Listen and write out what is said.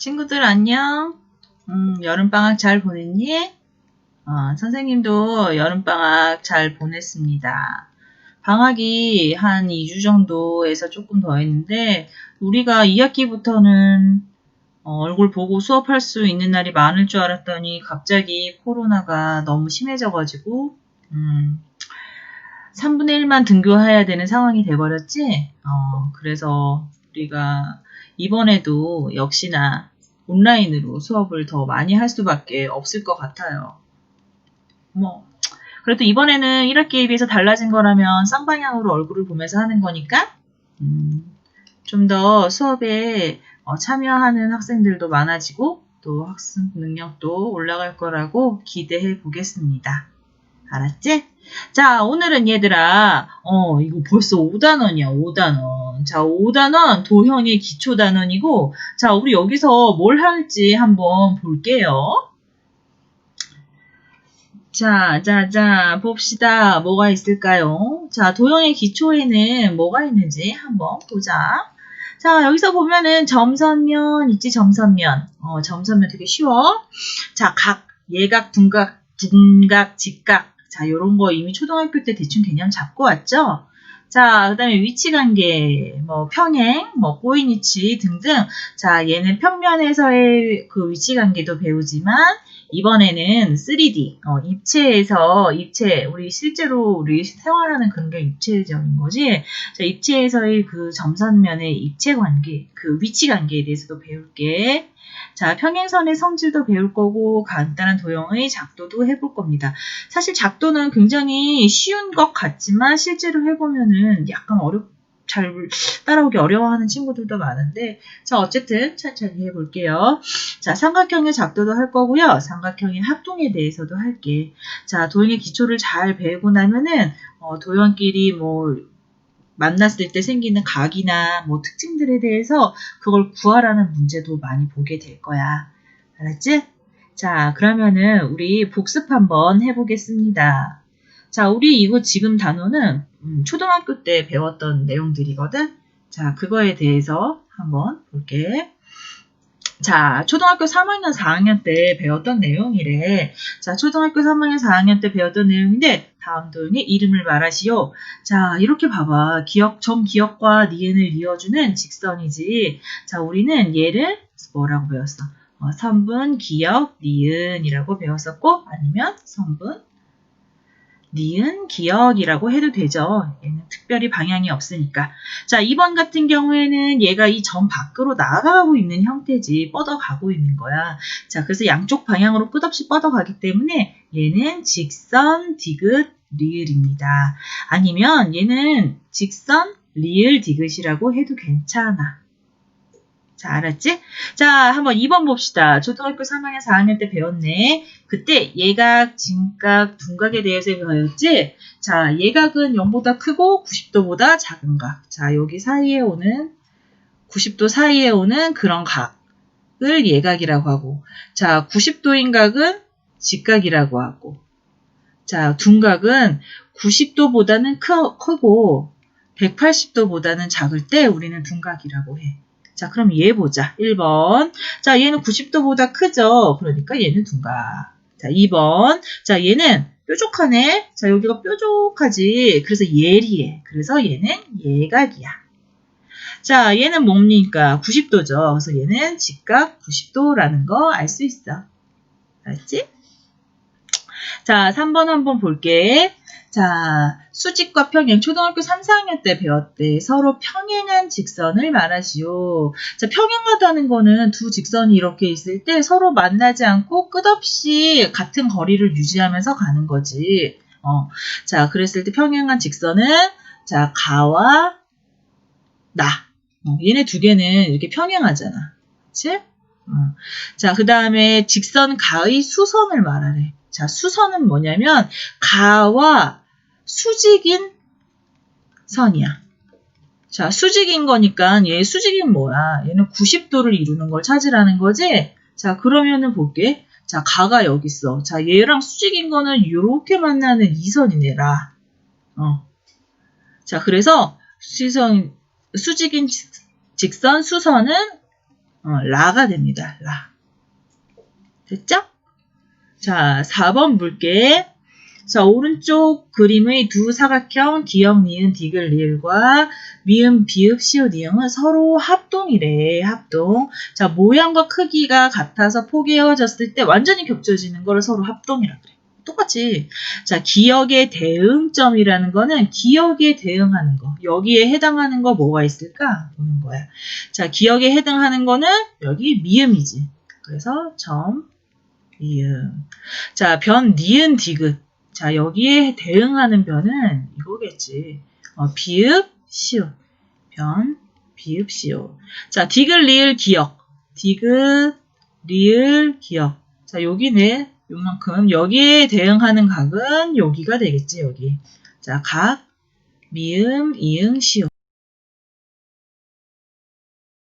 친구들 안녕. 음, 여름방학 잘 보냈니? 어, 선생님도 여름방학 잘 보냈습니다. 방학이 한 2주 정도에서 조금 더 했는데, 우리가 2학기부터는 어, 얼굴 보고 수업할 수 있는 날이 많을 줄 알았더니 갑자기 코로나가 너무 심해져가지고, 음, 3분의 1만 등교해야 되는 상황이 돼버렸지? 어, 그래서 우리가 이번에도 역시나 온라인으로 수업을 더 많이 할 수밖에 없을 것 같아요. 뭐, 그래도 이번에는 1학기에 비해서 달라진 거라면 쌍방향으로 얼굴을 보면서 하는 거니까, 음, 좀 더 수업에 어, 참여하는 학생들도 많아지고, 또 학습 능력도 올라갈 거라고 기대해 보겠습니다. 알았지? 자, 오늘은 얘들아, 어, 이거 벌써 5단원이야, 5단원. 자, 5단원 도형의 기초 단원이고, 자, 우리 여기서 뭘 할지 한번 볼게요. 자, 자, 자, 봅시다. 뭐가 있을까요? 자, 도형의 기초에는 뭐가 있는지 한번 보자. 자, 여기서 보면은 점선면 있지, 점선면. 어, 점선면 되게 쉬워. 자, 각, 예각, 둔각, 둔각, 직각. 자, 요런 거 이미 초등학교 때 대충 개념 잡고 왔죠? 자, 그 다음에 위치 관계, 뭐, 평행, 뭐, 꼬인 위치 등등. 자, 얘는 평면에서의 그 위치 관계도 배우지만, 이번에는 3D, 어, 입체에서, 입체, 우리 실제로 우리 생활하는 그런 게 입체적인 거지. 자, 입체에서의 그 점선면의 입체 관계, 그 위치 관계에 대해서도 배울게. 자, 평행선의 성질도 배울 거고 간단한 도형의 작도도 해볼 겁니다. 사실 작도는 굉장히 쉬운 것 같지만 실제로 해보면은 약간 어렵 잘 따라오기 어려워하는 친구들도 많은데 자 어쨌든 천천히 해볼게요. 자 삼각형의 작도도 할 거고요. 삼각형의 합동에 대해서도 할게. 자 도형의 기초를 잘 배우고 나면은 어, 도형끼리 뭐 만났을 때 생기는 각이나 뭐 특징들에 대해서 그걸 구하라는 문제도 많이 보게 될 거야. 알았지? 자, 그러면은 우리 복습 한번 해보겠습니다. 자, 우리 이거 지금 단어는 음, 초등학교 때 배웠던 내용들이거든? 자, 그거에 대해서 한번 볼게. 자, 초등학교 3학년, 4학년 때 배웠던 내용이래. 자, 초등학교 3학년, 4학년 때 배웠던 내용인데, 다음 도형의 이름을 말하시오. 자, 이렇게 봐봐. 기억, 점 기억과 니은을 이어주는 직선이지. 자, 우리는 얘를 뭐라고 배웠어? 어, 선분, 기억, 니은이라고 배웠었고, 아니면 선분, 니은, 기억이라고 해도 되죠. 얘는 특별히 방향이 없으니까. 자, 2번 같은 경우에는 얘가 이 점 밖으로 나아가고 있는 형태지, 뻗어가고 있는 거야. 자, 그래서 양쪽 방향으로 끝없이 뻗어가기 때문에 얘는 직선, 디귿, 리을입니다. 아니면 얘는 직선, 리을, 디귿이라고 해도 괜찮아. 자, 알았지? 자, 한번 2번 봅시다. 초등학교 3학년, 4학년 때 배웠네. 그때 예각, 진각, 둔각에 대해서 배웠지? 자, 예각은 0보다 크고 90도보다 작은 각. 자, 여기 사이에 오는 90도 사이에 오는 그런 각을 예각이라고 하고 자, 90도인 각은 직각이라고 하고 자, 둔각은 90도보다는 크, 크고 180도보다는 작을 때 우리는 둔각이라고 해. 자, 그럼 얘 보자. 1번. 자, 얘는 90도보다 크죠? 그러니까 얘는 둔각. 자, 2번. 자, 얘는 뾰족하네. 자, 여기가 뾰족하지. 그래서 예리해. 그래서 얘는 예각이야. 자, 얘는 뭡니까? 90도죠. 그래서 얘는 직각 90도라는 거 알 수 있어. 알았지? 자, 3번 한번 볼게. 자, 수직과 평행, 초등학교 3, 4학년 때 배웠대. 서로 평행한 직선을 말하시오. 자, 평행하다는 거는 두 직선이 이렇게 있을 때 서로 만나지 않고 끝없이 같은 거리를 유지하면서 가는 거지. 어, 자, 그랬을 때 평행한 직선은, 자, 가와 나. 어, 얘네 두 개는 이렇게 평행하잖아. 그치? 어. 자, 그 다음에 직선 가의 수선을 말하래. 자, 수선은 뭐냐면, 가와 수직인 선이야. 자, 수직인 거니까 얘 수직인 뭐야? 얘는 90도를 이루는 걸 찾으라는 거지? 자, 그러면은 볼게. 자, 가가 여기 있어. 자, 얘랑 수직인 거는 이렇게 만나는 이선이네라. 어. 자, 그래서 수선, 수직인 직선 수선은 어, 라가 됩니다. 라. 됐죠? 자, 4번 볼게. 자, 오른쪽 그림의 두 사각형 기역, 니은, 디귿, 리을과 미음, 비읍, 시옷, 이응은 서로 합동이래. 합동. 자, 모양과 크기가 같아서 포개어졌을 때 완전히 겹쳐지는 거를 서로 합동이라 그래. 똑같이. 자, 기역의 대응점이라는 거는 기역에 대응하는 거. 여기에 해당하는 거 뭐가 있을까? 보는 거야. 자, 기역에 해당하는 거는 여기 미음이지. 그래서 점, 미음. 자, 변, 니은, 디귿. 자, 여기에 대응하는 변은 이거겠지. 어, 비읍, 시옷. 변, 비읍, 시옷. 자, 디귿, 리을, 기역. 디귿, 리을, 기역. 자, 여기는 요만큼 여기에 대응하는 각은 여기가 되겠지, 여기. 자, 각, 미음, 이응, 시오.